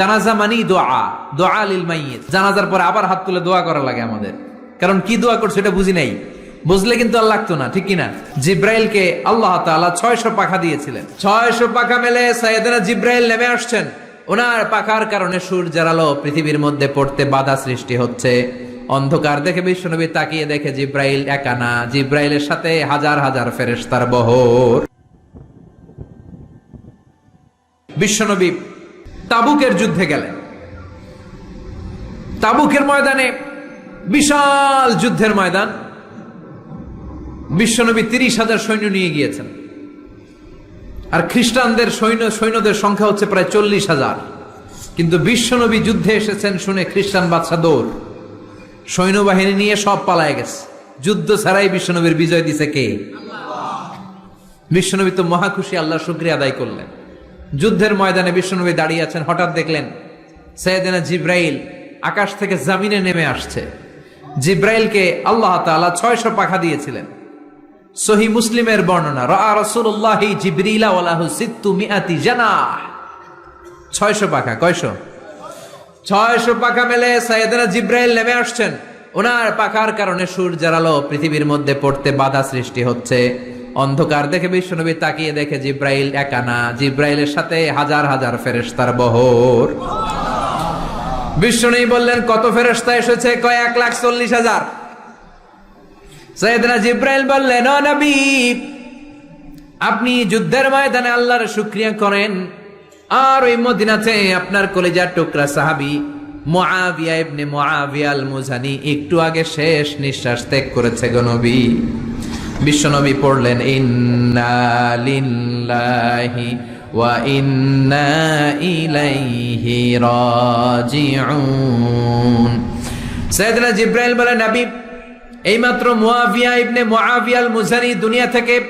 জানাজা মানি দোয়া দোয়া লিল মাইয়িত। জানাজার পরে আবার হাত তুলে দোয়া করা লাগে আমাদের। কারণ কি দোয়া করছে এটা বুঝি নাই। বুঝলে কিন্তু আর লাগতো না, ঠিক কিনা জিব্রাইলকে আল্লাহ তাআলা ছয়শো পাখা দিয়েছিলেন। ছয়শো পাখা মেলে সাইয়েদনা জিব্রাইল নেমে আসছেন। ওনার পাখার কারণে সূর্যের আলো পৃথিবীর মধ্যে পড়তে বাধা সৃষ্টি হচ্ছে। অন্ধকার দেখে বিশ্বনবী তাকিয়ে দেখে জিব্রাইল একা না। জিব্রাইলের সাথে হাজার হাজার ফেরেশতার বহর। বিশ্বনবী তাবুকের যুদ্ধে গেলেন। তাবুকের ময়দানে বিশাল যুদ্ধের ময়দান। বিশ্বনবী তিরিশ হাজার সৈন্য নিয়ে গিয়েছেন। আর খ্রিস্টানদের সৈন্য, সৈন্যদের সংখ্যা হচ্ছে প্রায় চল্লিশ হাজার। কিন্তু বিশ্বনবী যুদ্ধে এসেছেন শুনে খ্রিস্টান বাদশা দৌড়। সৈন্যবাহিনী নিয়ে সব পালায় গেছে। যুদ্ধ ছাড়াই বিশ্বনবীর বিজয় দিছে কে? বিশ্বনবী তো মহাখুশি আল্লাহ শুক্রিয়া আদায় করলেন। যুদ্ধের ময়দানে বিশ্বনবী দাঁড়িয়ে আছেন, হঠাৎ দেখলেন সৈয়দিনা জিব্রাইল আকাশ থেকে জামিনে নেমে আসছে। জিব্রাইলকে আল্লাহ তাআলা ছয়শো পাখা দিয়েছিলেন। সহি মুসলিমের বর্ণনা রা রাসূলুল্লাহ জিবরিলা মিআতি জানাহ। ছয়শো পাখা, কয়শো? ছয়শো পাখা মেলে সৈয়দনা জিব্রাইল নেমে আসছেন। ওনার পাখার কারণে সূর্যের আলো পৃথিবীর মধ্যে পড়তে বাধা সৃষ্টি হচ্ছে। অন্ধকার দেখে বিশ্বনবী তাকিয়ে দেখে জিব্রাইল একানা জিব্রাইলের সাথে হাজার হাজার ফেরেস্তার বহর। বিশ্বনবী বললেন, কত ফেরেশতা এসেছে? কয় এক লাখ চল্লিশ হাজার? সৈয়দনা জিব্রাইল বললেন, ও নবী, আপনি যুদ্ধের ময়দানে আল্লাহর শুক্রিয়া করেন। আর ওই মদিনাতে আপনার কলেজার টুকরা সাহাবি মুআবিয়া ইবনে মুআবিয়া আল মুজানি একটু আগে শেষ নিঃশ্বাস ত্যাগ করেছে গো বিশ্বনবী পড়লেন, ইন্না লিল্লাহি ওয়া ইন্না ইলাইহি রাজিউন। সাইয়েদনা জিব্রাইল বলেন, নবী, এইমাত্র মুআবিয়া ইবনে মুআবিয়া আল মুজানি দুনিয়া থেকে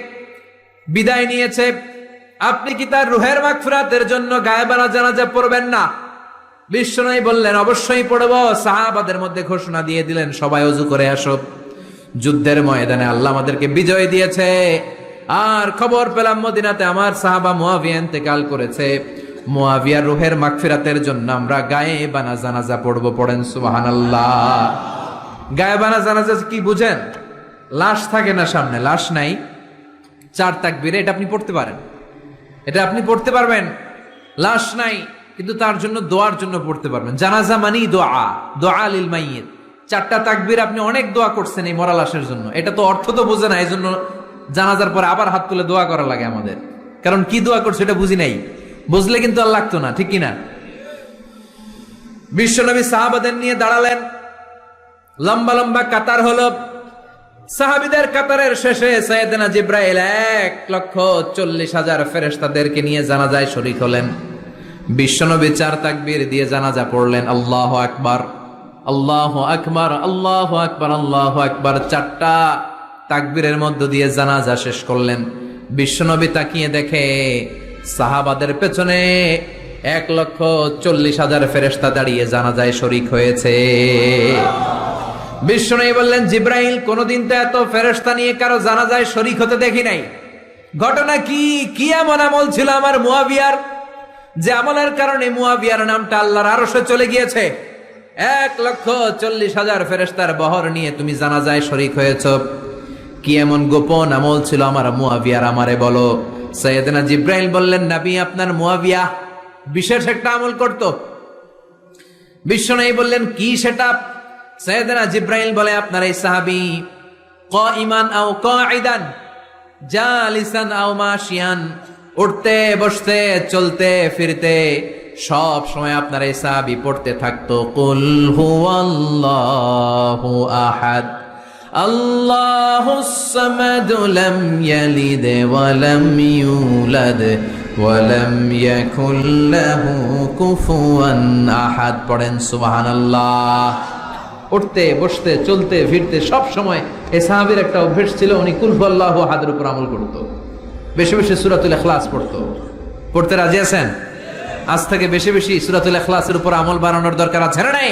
বিদায় নিয়েছে। আপনি কি তার রুহের মাগফিরাতের জন্য গায়েবানা জানাজা পড়বেন না? বিশ্বনবী বললেন, অবশ্যই পড়ব। সাহাবাদের মধ্যে ঘোষণা দিয়ে দিলেন, সবাই অজু করে আসো যুদ্ধের ময়দানে আল্লাহ আমাদেরকে বিজয় দিয়েছে। আর খবর পেলাম মদিনাতে আমার সাহাবা মুয়াবিয়া ইন্তেকাল করেছে। মুয়াবিয়ার রুহের মাগফিরাতের জন্য আমরা গায়ে বানা জানাজা পড়ব, পড়েন সুবাহান আল্লাহ গায়ে বানা জানাজা কি বুঝেন? লাশ থাকে না সামনে, লাশ নাই। চার তাকবীরে এটা আপনি পড়তে পারেন। এটা আপনি পড়তে পারবেন। লাশ নাই, কিন্তু তার জন্য দোয়ার জন্য পড়তে পারবেন। জানাজা মানি দোয়া দোয়া লিল মাইয়িত। চারটা তাকবির আপনি অনেক দোয়া করছেন এই মরা লাশের জন্য। এটা তো অর্থ তো বোঝে না এই জন্য জানাজার পরে আবার হাত তুলে দোয়া করা লাগে আমাদের। কারণ কি দোয়া করছে এটা বুঝি নাই। বুঝলে কিন্তু আর লাগতো না, ঠিক কিনা? বিশ্বনবী সাহাবাদের নিয়ে দাঁড়ালেন। লম্বা লম্বা কাতার হলো। সাহাবিদের কাতারের শেষে সৈয়দনা জিব্রাইল এক লক্ষ চল্লিশ হাজার ফেরেশতাদেরকে নিয়ে জানাজায় শরিক হলেন। বিশ্বনবী চার তাকবীর দিয়ে জানাজা পড়লেন। আল্লাহ আকবার। আল্লাহ আকবার আল্লাহ আকবার আল্লাহ আকবার। চারটা তাকবীরের মধ্য দিয়ে জানাজা শেষ করলেন। বিশ্বনবী তাকিয়ে দেখে সাহাবাদের পেছনে এক লক্ষ চল্লিশ হাজার ফেরেশতা দাঁড়িয়ে জানাজায় শরিক হয়েছে। বিষ্ণু বললেন, জিব্রাইল, কোনদিন তো এত ফেরস্তা নিয়ে কারও জানা যায় শরিক হতে দেখি নাই। ঘটনা কি? কি এমন আমল ছিল আমার মুয়াবিয়ার? যে আমলের কারণে মুয়াবিয়ার নামটা আল্লাহর আরশে চলে গিয়েছে। এক লক্ষ চল্লিশ হাজার ফেরেস্তার বহর নিয়ে তুমি জানা যায় শরিক হয়েছ। কি এমন গোপন আমল ছিল আমার মুয়াবিয়ার? আমারে বলো। সৈয়দনা জিব্রাইল বললেন, নাবি, আপনার মুয়াবিয়া বিশেষ একটা আমল করত। বিশ্বনয়ী বললেন, কি সেটা? সৈয়দনা জিব্রাইল বলে, আপনার এই সাহাবি ক ইমান আও কাইদান জালিসান আও মাশিয়ান, উঠতে, বসতে, চলতে, ফিরতে সব সময় আপনার এই সাহাবি পড়তে থাকতো, কুল হুয়াল্লাহু আহাদ আল্লাহুস সামাদ লাম ইয়ালিদ ওয়া লাম ইউলাদ ওয়া লাম ইয়াকুল আহাদ। পড়েন, সুবহানাল্লাহ। উঠতে, বসতে, চলতে, ফিরতে সব সময় এই সাহাবির একটা অভ্যেস ছিল, উনি কুলফল্লাহ হাদের উপর আমল করতো। বেশি বেশি সুরাতুল এখলাস পড়তো। পড়তে রাজি আছেন? আজ থেকে বেশি বেশি সুরাতুল এখলাসের উপর আমল বানানোর দরকার আছে না নাই?